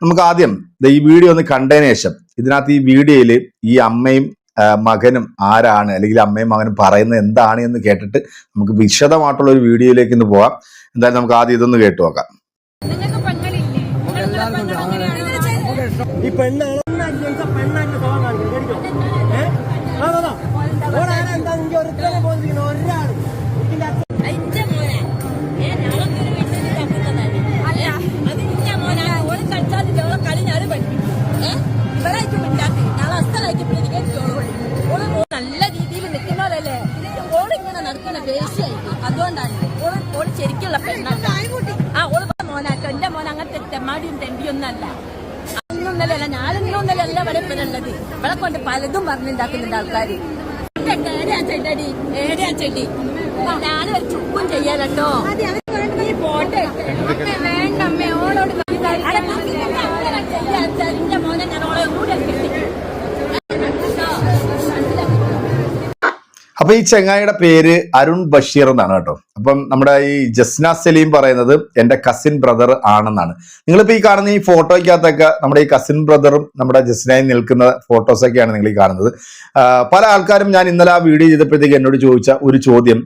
നമുക്ക് ആദ്യം ഈ വീഡിയോ ഒന്ന് കണ്ടതിന് ശേഷം ഇതിനകത്ത് ഈ വീഡിയോയിൽ ഈ അമ്മയും മകനും ആരാണ് അല്ലെങ്കിൽ അമ്മയും മകനും പറയുന്നത് എന്താണ് എന്ന് കേട്ടിട്ട് നമുക്ക് വിശദമായിട്ടുള്ള ഒരു വീഡിയോയിലേക്ക് ഇന്ന് പോവാം. എന്തായാലും നമുക്ക് ആദ്യം ഇതൊന്ന് കേട്ടു നോക്കാം. ഈ പെണ്ണാണ് എന്താ ഞാനിന്നൊന്നല്ല അല്ല ഇവിടെ കൊണ്ട് പലതും പറഞ്ഞുണ്ടാക്കുന്നുണ്ട് ആൾക്കാര്. ഏടിയാ ചെടി ഏടിയാ ചെടി ഞാൻ ഒരു ചുക്കും ചെയ്യാലോ ഈ പോട്ടെ. വേണ്ട അമ്മേ ഓളോട് എന്റെ മോനെ ഞാൻ ഓളെ കൂടെ അപ്പൊ ഈ ചെങ്ങായിയുടെ പേര് അരുൺ ബഷീർ എന്നാണ് കേട്ടോ. അപ്പം നമ്മുടെ ഈ ജസ്ന സലീം പറയുന്നത് എന്റെ കസിൻ ബ്രദർ ആണെന്നാണ്. നിങ്ങളിപ്പോ ഈ കാണുന്ന ഈ ഫോട്ടോയ്ക്കകത്തൊക്കെ നമ്മുടെ ഈ കസിൻ ബ്രദറും നമ്മുടെ ജസ്നയും നിൽക്കുന്ന ഫോട്ടോസൊക്കെയാണ് നിങ്ങൾ ഈ കാണുന്നത്. പല ആൾക്കാരും ഞാൻ ഇന്നലെ ആ വീഡിയോ ചെയ്തപ്പോഴത്തേക്ക് എന്നോട് ചോദിച്ച ഒരു ചോദ്യം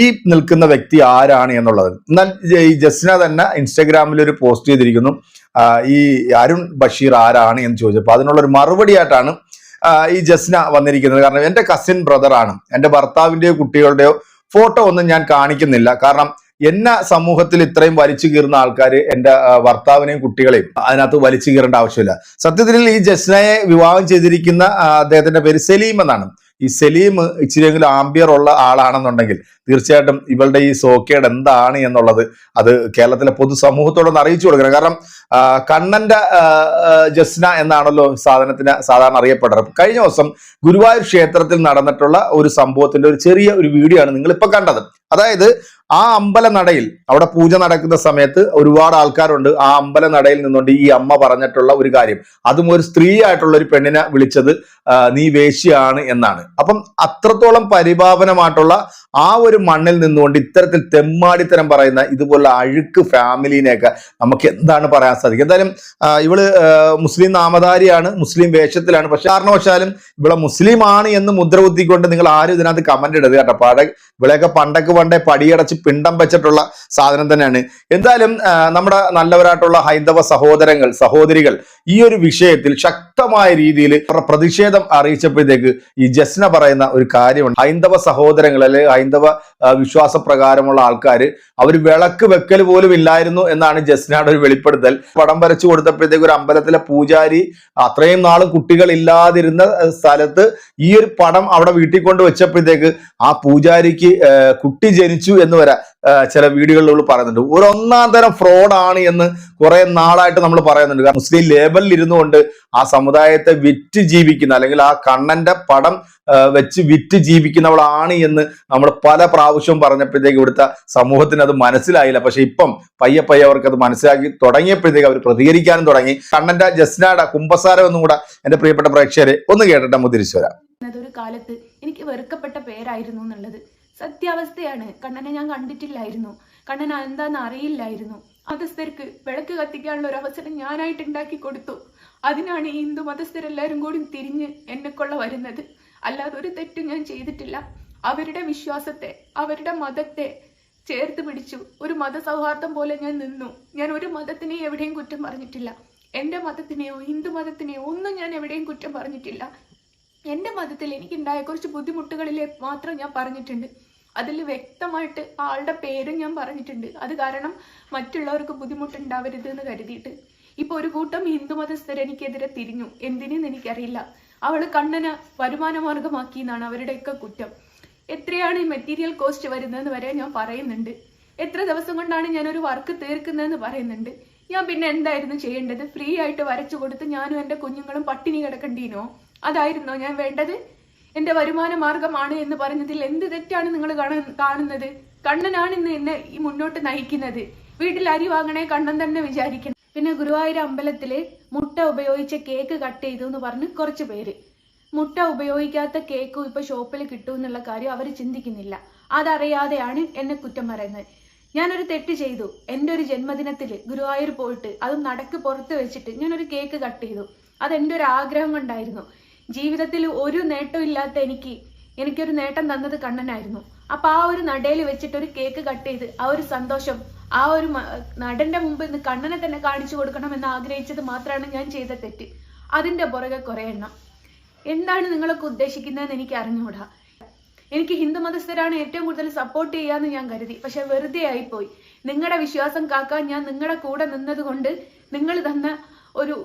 ഈ നിൽക്കുന്ന വ്യക്തി ആരാണ് എന്നുള്ളത്? എന്നാൽ ഈ ജസ്ന തന്നെ ഇൻസ്റ്റാഗ്രാമിൽ ഒരു പോസ്റ്റ് ചെയ്തിരിക്കുന്നു. ഈ അരുൺ ബഷീർ ആരാണ് എന്ന് ചോദിച്ചപ്പോൾ അതിനുള്ള ഒരു മറുപടിയായിട്ടാണ് ഈ ജസ്ന വന്നിരിക്കുന്നത്. കാരണം എന്റെ കസിൻ ബ്രദറാണ് എന്റെ ഭർത്താവിന്റെയോ കുട്ടികളുടെയോ ഫോട്ടോ ഒന്നും ഞാൻ കാണിക്കുന്നില്ല. കാരണം എന്നെ സമൂഹത്തിൽ ഇത്രയും വലിച്ചു കീറുന്ന ആൾക്കാർ എന്റെ ഭർത്താവിനെയും കുട്ടികളെയും അതിനകത്ത് വലിച്ചു കീറേണ്ട ആവശ്യമില്ല. സത്യത്തിൽ ഈ ജസ്നയെ വിവാഹം ചെയ്തിരിക്കുന്ന അദ്ദേഹത്തിന്റെ പേര് സലീം എന്നാണ്. ഈ സലീം ഇച്ചിരിയെങ്കിലും ആംബിയർ ഉള്ള ആളാണെന്നുണ്ടെങ്കിൽ തീർച്ചയായിട്ടും ഇവളുടെ ഈ സോക്കേട് എന്താണ് എന്നുള്ളത് അത് കേരളത്തിലെ പൊതുസമൂഹത്തോടൊന്ന് അറിയിച്ചു കൊടുക്കണം. കാരണം കണ്ണന്റെ ജസ്ന എന്നാണല്ലോ സാധനത്തിന് സാധാരണ അറിയപ്പെടുന്നത്. കഴിഞ്ഞ ദിവസം ഗുരുവായൂർ ക്ഷേത്രത്തിൽ നടന്നിട്ടുള്ള ഒരു സംഭവത്തിന്റെ ഒരു ചെറിയ ഒരു വീഡിയോ ആണ് നിങ്ങൾ ഇപ്പൊ കണ്ടത്. അതായത് ആ അമ്പല നടയിൽ അവിടെ പൂജ നടക്കുന്ന സമയത്ത് ഒരുപാട് ആൾക്കാരുണ്ട്. ആ അമ്പല നടയിൽ നിന്നുകൊണ്ട് ഈ അമ്മ പറഞ്ഞിട്ടുള്ള ഒരു കാര്യം. അതും ഒരു സ്ത്രീ ആയിട്ടുള്ള ഒരു പെണ്ണിനെ വിളിച്ചത് നീ വേശിയാണ് എന്നാണ്. അപ്പം അത്രത്തോളം പരിപാവനമായിട്ടുള്ള ആ ഒരു മണ്ണിൽ നിന്നുകൊണ്ട് ഇത്തരത്തിൽ തെമ്മാടിത്തരം പറയുന്ന ഇതുപോലുള്ള അഴുക്ക് ഫാമിലിനെയൊക്കെ നമുക്ക് എന്താണ് പറയാൻ സാധിക്കും എന്തായാലും ഇവൾ മുസ്ലിം നാമധാരിയാണ് മുസ്ലിം വേഷത്തിലാണ്. പക്ഷെ കാരണവശാലും ഇവിടെ മുസ്ലിം ആണ് എന്ന് മുദ്ര കുത്തിക്കൊണ്ട് നിങ്ങൾ ആരും ഇതിനകത്ത് കമന്റ് ഇടരുത് കേട്ടോ. പഴ ഇവിടെയൊക്കെ പണ്ടൊക്കെ പണ്ടേ പടിയടച്ച് പിണ്ടം വെച്ചിട്ടുള്ള സാധനം തന്നെയാണ്. എന്തായാലും നമ്മുടെ നല്ലവരായിട്ടുള്ള ഹൈന്ദവ സഹോദരങ്ങൾ സഹോദരികൾ ഈ ഒരു വിഷയത്തിൽ ശക്തമായ രീതിയിൽ പ്രതിഷേധം അറിയിച്ചപ്പോഴത്തേക്ക് ഈ ജസ്ന പറയുന്ന ഒരു കാര്യമുണ്ട്. ഹൈന്ദവ സഹോദരങ്ങൾ അല്ലെ ഹൈന്ദവ വിശ്വാസ പ്രകാരമുള്ള ആൾക്കാർ അവർ വിളക്ക് വെക്കൽ പോലും ഇല്ലായിരുന്നു എന്നാണ് ജസ്നയുടെ ഒരു വെളിപ്പെടുത്തൽ. പടം വരച്ചു കൊടുത്തപ്പോഴത്തേക്ക് ഒരു അമ്പലത്തിലെ പൂജാരി അത്രയും നാളും കുട്ടികൾ ഇല്ലാതിരുന്ന സ്ഥലത്ത് ഈ ഒരു പടം അവിടെ വീട്ടിൽ കൊണ്ട് വെച്ചപ്പോഴത്തേക്ക് ആ പൂജാരിക്ക് കുട്ടി ജനിച്ചു എന്ന് വരെ. ആ, ചില വീഡിയോകളിൽ പറയുന്നുണ്ട്. ഒരു ഒന്നാം തരം ഫ്രോഡാണ് എന്ന് കുറെ നാളായിട്ട് നമ്മൾ പറയുന്നുണ്ട്. കാരണം മുസ്ലിം ലേബലിൽ ഇരുന്നുകൊണ്ട് ആ സമുദായത്തെ വിറ്റ് ജീവിക്കുന്ന അല്ലെങ്കിൽ ആ കണ്ണന്റെ പടം വെച്ച് വിറ്റ് ജീവിക്കുന്നവളാണ് എന്ന് നമ്മൾ പല പ്രാവശ്യവും പറഞ്ഞപ്പോഴത്തേക്ക് ഇവിടുത്തെ സമൂഹത്തിന് അത് മനസ്സിലായില്ല. പക്ഷെ ഇപ്പം പയ്യെ പയ്യെ അവർക്ക് അത് മനസ്സിലാക്കി തുടങ്ങിയപ്പോഴത്തേക്ക് അവർ പ്രതികരിക്കാനും തുടങ്ങി. കണ്ണന്റെ ജസ്നാട കുംഭസാരം എന്നും കൂടെ എന്റെ പ്രിയപ്പെട്ട പ്രേക്ഷകരെ ഒന്ന് കേട്ടിട്ട് നമുക്ക് തിരിച്ചു വരാം. അതൊരു കാലത്ത് എനിക്ക് വെറുക്കപ്പെട്ട പേരായിരുന്നു എന്നുള്ളത്. സത്യാവസ്ഥയാണ്. കണ്ണനെ ഞാൻ കണ്ടിട്ടില്ലായിരുന്നു. കണ്ണൻ എന്താന്ന് അറിയില്ലായിരുന്നു. മതസ്ഥർക്ക് വിളക്ക് കത്തിക്കാനുള്ള ഒരു അവസരം ഞാനായിട്ട് ഉണ്ടാക്കി കൊടുത്തു. അതിനാണ് ഈ ഹിന്ദു മതസ്ഥരെല്ലാവരും കൂടി തിരിഞ്ഞ് എന്നെ കൊള്ള വരുന്നത്. അല്ലാതെ ഒരു തെറ്റും ഞാൻ ചെയ്തിട്ടില്ല. അവരുടെ വിശ്വാസത്തെ അവരുടെ മതത്തെ ചേർത്ത് പിടിച്ചു. ഒരു മതസൗഹാർദ്ദം പോലെ ഞാൻ നിന്നു. ഞാൻ ഒരു മതത്തിനെയും എവിടെയും കുറ്റം പറഞ്ഞിട്ടില്ല. എന്റെ മതത്തിനെയോ ഹിന്ദു മതത്തിനെയോ ഒന്നും ഞാൻ എവിടെയും കുറ്റം പറഞ്ഞിട്ടില്ല. എന്റെ മതത്തിൽ എനിക്കുണ്ടായ കുറച്ച് ബുദ്ധിമുട്ടുകളിലെ മാത്രം ഞാൻ പറഞ്ഞിട്ടുണ്ട്. അതിൽ വ്യക്തമായിട്ട് ആളുടെ പേരും ഞാൻ പറഞ്ഞിട്ടുണ്ട്. അത് കാരണം മറ്റുള്ളവർക്ക് ബുദ്ധിമുട്ടുണ്ടാവരുത് എന്ന് കരുതിയിട്ട്. ഇപ്പൊ ഒരു കൂട്ടം ഹിന്ദു മതസ്ഥർ എനിക്കെതിരെ തിരിഞ്ഞു. എന്തിനെന്ന് എനിക്കറിയില്ല. അവൾ കണ്ണന് വരുമാന മാർഗമാക്കി എന്നാണ് അവരുടെയൊക്കെ കുറ്റം. എത്രയാണ് ഈ മെറ്റീരിയൽ കോസ്റ്റ് വരുന്നതെന്ന് വരെ ഞാൻ പറയുന്നുണ്ട്. എത്ര ദിവസം കൊണ്ടാണ് ഞാൻ ഒരു വർക്ക് തീർക്കുന്നതെന്ന് പറയുന്നുണ്ട്. ഞാൻ പിന്നെ എന്തായിരുന്നു ചെയ്യേണ്ടത്? ഫ്രീ ആയിട്ട് വരച്ചു കൊടുത്ത് ഞാനും എന്റെ കുഞ്ഞുങ്ങളും പട്ടിണി കിടക്കണ്ടീനോ അതായിരുന്നോ ഞാൻ വേണ്ടത്? എന്റെ വരുമാന മാർഗമാണ് എന്ന് പറഞ്ഞതിൽ എന്ത് തെറ്റാണ് നിങ്ങൾ കാണുന്നത്? കണ്ണനാണ് ഇന്ന് എന്നെ ഈ മുന്നോട്ട് നയിക്കുന്നത്. വീട്ടിൽ അരി വാങ്ങണേ കണ്ണൻ തന്നെ വിചാരിക്കണം പിന്നെ ഗുരുവായൂർ അമ്പലത്തിൽ മുട്ട ഉപയോഗിച്ച കേക്ക് കട്ട് ചെയ്തു എന്ന് പറഞ്ഞ് കുറച്ചു പേര്. മുട്ട ഉപയോഗിക്കാത്ത കേക്കും ഇപ്പൊ ഷോപ്പിൽ കിട്ടും എന്നുള്ള കാര്യം അവർ ചിന്തിക്കുന്നില്ല. അതറിയാതെയാണ് എന്നെ കുറ്റം പറയുന്നത്. ഞാനൊരു തെറ്റ് ചെയ്തു. എന്റെ ഒരു ജന്മദിനത്തിൽ ഗുരുവായൂർ പോയിട്ട് അതും നടക്ക് പുറത്ത് വെച്ചിട്ട് ഞാനൊരു കേക്ക് കട്ട് ചെയ്തു. അതെന്റെ ഒരു ആഗ്രഹം കൊണ്ടായിരുന്നു. ജീവിതത്തിൽ ഒരു നേട്ടം ഇല്ലാത്ത എനിക്ക് എനിക്കൊരു നേട്ടം തന്നത് കണ്ണനായിരുന്നു. അപ്പൊ ആ ഒരു നടയിൽ വെച്ചിട്ട് ഒരു കേക്ക് കട്ട് ചെയ്ത് ആ ഒരു സന്തോഷം ആ ഒരു നടന്റെ മുമ്പിൽ ഇന്ന് കണ്ണനെ തന്നെ കാണിച്ചു കൊടുക്കണം എന്ന് ആഗ്രഹിച്ചത് മാത്രമാണ് ഞാൻ ചെയ്ത തെറ്റ്. അതിന്റെ പുറകെ കുറെ എണ്ണം. എന്താണ് നിങ്ങളൊക്കെ ഉദ്ദേശിക്കുന്നതെന്ന് എനിക്ക് അറിഞ്ഞുകൂടാ എനിക്ക് ഹിന്ദു മതസ്ഥരാണ് ഏറ്റവും കൂടുതൽ സപ്പോർട്ട് ചെയ്യാന്ന് ഞാൻ കരുതി. പക്ഷെ വെറുതെ ആയിപ്പോയി. നിങ്ങളുടെ വിശ്വാസം കാക്കാൻ ഞാൻ നിങ്ങളുടെ കൂടെ നിന്നത് കൊണ്ട് നിങ്ങൾ തന്ന ഒരു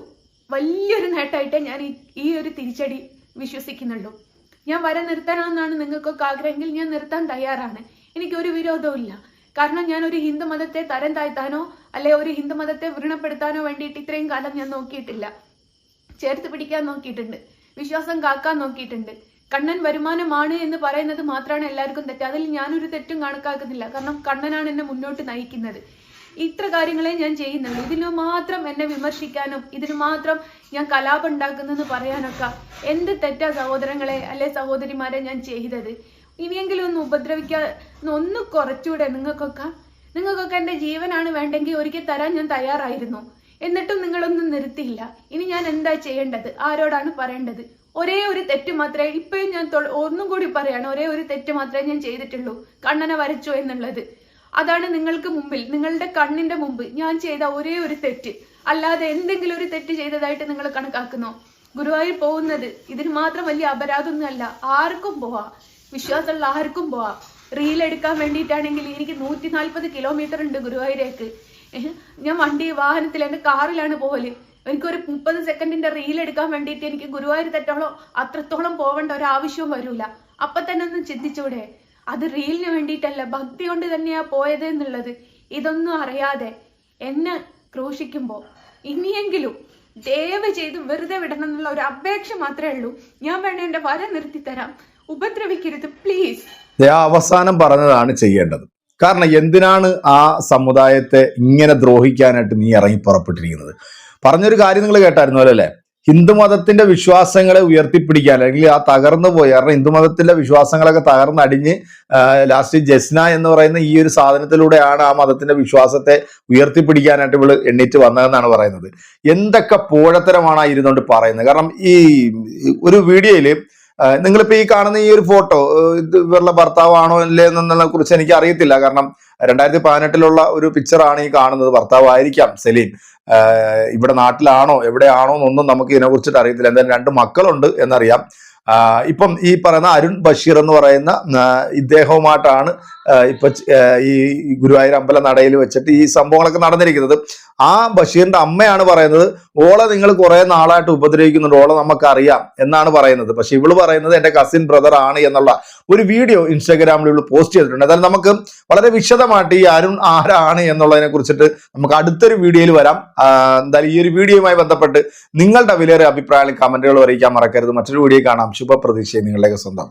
വലിയൊരു നേട്ടമായിട്ടേ ഞാൻ ഈ- ഒരു തിരിച്ചടി വിശ്വസിക്കുന്നുള്ളൂ. ഞാൻ വര നിർത്തണമെന്നാണ് നിങ്ങൾക്കൊക്കെ ആഗ്രഹമെങ്കിൽ ഞാൻ നിർത്താൻ തയ്യാറാണ്. എനിക്കൊരു വിരോധവും കാരണം ഞാൻ ഒരു ഹിന്ദു മതത്തെ തരം താഴ്ത്താനോ അല്ലെ ഒരു ഹിന്ദു മതത്തെ വ്രണപ്പെടുത്താനോ വേണ്ടിയിട്ട് ഇത്രയും കാലം ഞാൻ നോക്കിയിട്ടില്ല. ചേർത്ത് പിടിക്കാൻ നോക്കിയിട്ടുണ്ട്. വിശ്വാസം കാക്കാൻ നോക്കിയിട്ടുണ്ട്. കണ്ണൻ വരുമാനമാണ് എന്ന് പറയുന്നത് മാത്രമാണ് എല്ലാവർക്കും തെറ്റ്. അതിൽ ഞാനൊരു തെറ്റും കണക്കാക്കുന്നില്ല. കാരണം കണ്ണനാണ് എന്നെ മുന്നോട്ട് നയിക്കുന്നത്. ഇത്ര കാര്യങ്ങളെ ഞാൻ ചെയ്യുന്നുള്ളൂ ഇതിന് മാത്രം എന്നെ വിമർശിക്കാനും ഇതിന് മാത്രം ഞാൻ കലാപം ഉണ്ടാക്കുന്നെന്ന് പറയാനൊക്കെ എന്ത് തെറ്റാ സഹോദരങ്ങളെ അല്ലെ സഹോദരിമാരെ ഞാൻ ചെയ്തത്? ഇനിയെങ്കിലും ഒന്ന് ഉപദ്രവിക്കാ ഒന്ന് കുറച്ചുകൂടെ നിങ്ങൾക്കൊക്കെ. നിങ്ങൾക്കൊക്കെ എന്റെ ജീവനാണ് വേണ്ടെങ്കിൽ ഒരിക്കൽ തരാൻ ഞാൻ തയ്യാറായിരുന്നു. എന്നിട്ടും നിങ്ങളൊന്നും നിർത്തിയില്ല. ഇനി ഞാൻ എന്താ ചെയ്യേണ്ടത്? ആരോടാണ് പറയേണ്ടത്? ഒരേ ഒരു തെറ്റ് മാത്രമേ ഇപ്പോഴും ഞാൻ ഒന്നും കൂടി പറയാണ്. ഒരേ ഒരു തെറ്റ് മാത്രമേ ഞാൻ ചെയ്തിട്ടുള്ളൂ. കണ്ണനെ വരച്ചു എന്നുള്ളത്. അതാണ് നിങ്ങൾക്ക് മുമ്പിൽ നിങ്ങളുടെ കണ്ണിന്റെ മുമ്പ് ഞാൻ ചെയ്ത ഒരേ ഒരു തെറ്റ്. അല്ലാതെ എന്തെങ്കിലും ഒരു തെറ്റ് ചെയ്തതായിട്ട് നിങ്ങൾ കണക്കാക്കുന്നോ? ഗുരുവായൂർ പോകുന്നത് ഇതിന് മാത്രം വലിയ അപരാധമൊന്നുമല്ല ആർക്കും പോവാം. വിശ്വാസമുള്ള ആർക്കും പോവാം. റീൽ എടുക്കാൻ വേണ്ടിയിട്ടാണെങ്കിൽ എനിക്ക് നൂറ്റി നാൽപ്പത് കിലോമീറ്റർ ഉണ്ട് ഗുരുവായൂരേക്ക്. ഞാൻ വണ്ടി വാഹനത്തിൽ എന്റെ കാറിലാണ് പോകൽ എനിക്കൊരു മുപ്പത് സെക്കൻഡിന്റെ റീൽ എടുക്കാൻ വേണ്ടിയിട്ട് എനിക്ക് ഗുരുവായൂർ തെറ്റോളം അത്രത്തോളം പോവേണ്ട ഒരു ആവശ്യവും വരൂല. അപ്പൊ തന്നെ ഒന്ന് ചിന്തിച്ചൂടെ. അത് റീലിന് വേണ്ടിയിട്ടല്ല ഭക്തി കൊണ്ട് തന്നെയാ പോയത് എന്നുള്ളത് ഇതൊന്നും അറിയാതെ എന്നെ ക്രൂശിക്കുമ്പോൾ ഇനിയെങ്കിലും ദയവ് ചെയ്ത് വെറുതെ വിടണം എന്നുള്ള ഒരു അപേക്ഷ മാത്രമേ ഉള്ളൂ. ഞാൻ വേണേ എന്റെ വര നിർത്തി തരാം. ഉപദ്രവിക്കരുത് പ്ലീസ് അവസാനം പറഞ്ഞതാണ് ചെയ്യേണ്ടത്. കാരണം എന്തിനാണ് ആ സമുദായത്തെ ഇങ്ങനെ ദ്രോഹിക്കാനായിട്ട് നീ ഇറങ്ങി പുറപ്പെട്ടിരിക്കുന്നത് പറഞ്ഞൊരു കാര്യം നിങ്ങൾ കേട്ടായിരുന്നു അല്ലേ? ഹിന്ദുമതത്തിന്റെ വിശ്വാസങ്ങളെ ഉയർത്തിപ്പിടിക്കാൻ അല്ലെങ്കിൽ ആ തകർന്നു പോയി. കാരണം ഹിന്ദുമതത്തിന്റെ വിശ്വാസങ്ങളൊക്കെ തകർന്നടിഞ്ഞ് ലാസ്റ്റ് ജസ്ന എന്ന് പറയുന്ന ഈ ഒരു സാധനത്തിലൂടെയാണ് ആ മതത്തിന്റെ വിശ്വാസത്തെ ഉയർത്തിപ്പിടിക്കാനായിട്ട് ഇവൾ എണ്ണീറ്റ് വന്നതെന്നാണ് പറയുന്നത്. എന്തൊക്കെ പോഴത്തരമാണ് ഇരുന്നുകൊണ്ട് പറയുന്നത്. കാരണം ഈ ഒരു വീഡിയോയിൽ നിങ്ങളിപ്പോ ഈ കാണുന്ന ഈ ഒരു ഫോട്ടോ ഇത് ഇവരുടെ ഭർത്താവാണോ അല്ലേ എന്നതിനെ കുറിച്ച് എനിക്ക് അറിയത്തില്ല. കാരണം രണ്ടായിരത്തി പതിനെട്ടിലുള്ള ഒരു പിക്ചറാണ് ഈ കാണുന്നത്. ഭർത്താവായിരിക്കാം സലീം ഇവിടെ നാട്ടിലാണോ എവിടെയാണോ എന്നൊന്നും നമുക്ക് ഇതിനെ കുറിച്ചിട്ട് അറിയത്തില്ല. എന്തായാലും രണ്ട് മക്കളുണ്ട് എന്നറിയാം. ഇപ്പം ഈ പറയുന്ന അരുൺ ബഷീർ എന്ന് പറയുന്ന ഇദ്ദേഹവുമായിട്ടാണ് ഇപ്പൊ ഈ ഗുരുവായൂർ അമ്പല നടയിൽ വെച്ചിട്ട് ഈ സംഭവങ്ങളൊക്കെ നടന്നിരിക്കുന്നത്. ആ ബഷീറിന്റെ അമ്മയാണ് പറയുന്നത് ഓളെ നിങ്ങൾ കുറെ നാളായിട്ട് ഉപദ്രവിക്കുന്നുണ്ട് ഓളെ നമുക്കറിയാം എന്നാണ് പറയുന്നത്. പക്ഷെ ഇവൾ പറയുന്നത് എന്റെ കസിൻ ബ്രദർ ആണ് എന്നുള്ള ഒരു വീഡിയോ ഇൻസ്റ്റാഗ്രാമിൽ ഇവൾ പോസ്റ്റ് ചെയ്തിട്ടുണ്ട്. അതായത് നമുക്ക് വളരെ വിശദമായിട്ട് ഈ അരുൺ ആരാണ് എന്നുള്ളതിനെ കുറിച്ചിട്ട് നമുക്ക് അടുത്തൊരു വീഡിയോയിൽ വരാം. എന്തായാലും ഈ ഒരു വീഡിയോയുമായി ബന്ധപ്പെട്ട് നിങ്ങളുടെ വിലയേറെ അഭിപ്രായങ്ങൾ കമന്റുകൾ അറിയിക്കാൻ മറക്കരുത്. മറ്റൊരു വീഡിയോ കാണാം. ശുഭപ്രതീക്ഷയെ നിങ്ങളുടെയൊക്കെ സ്വന്തം.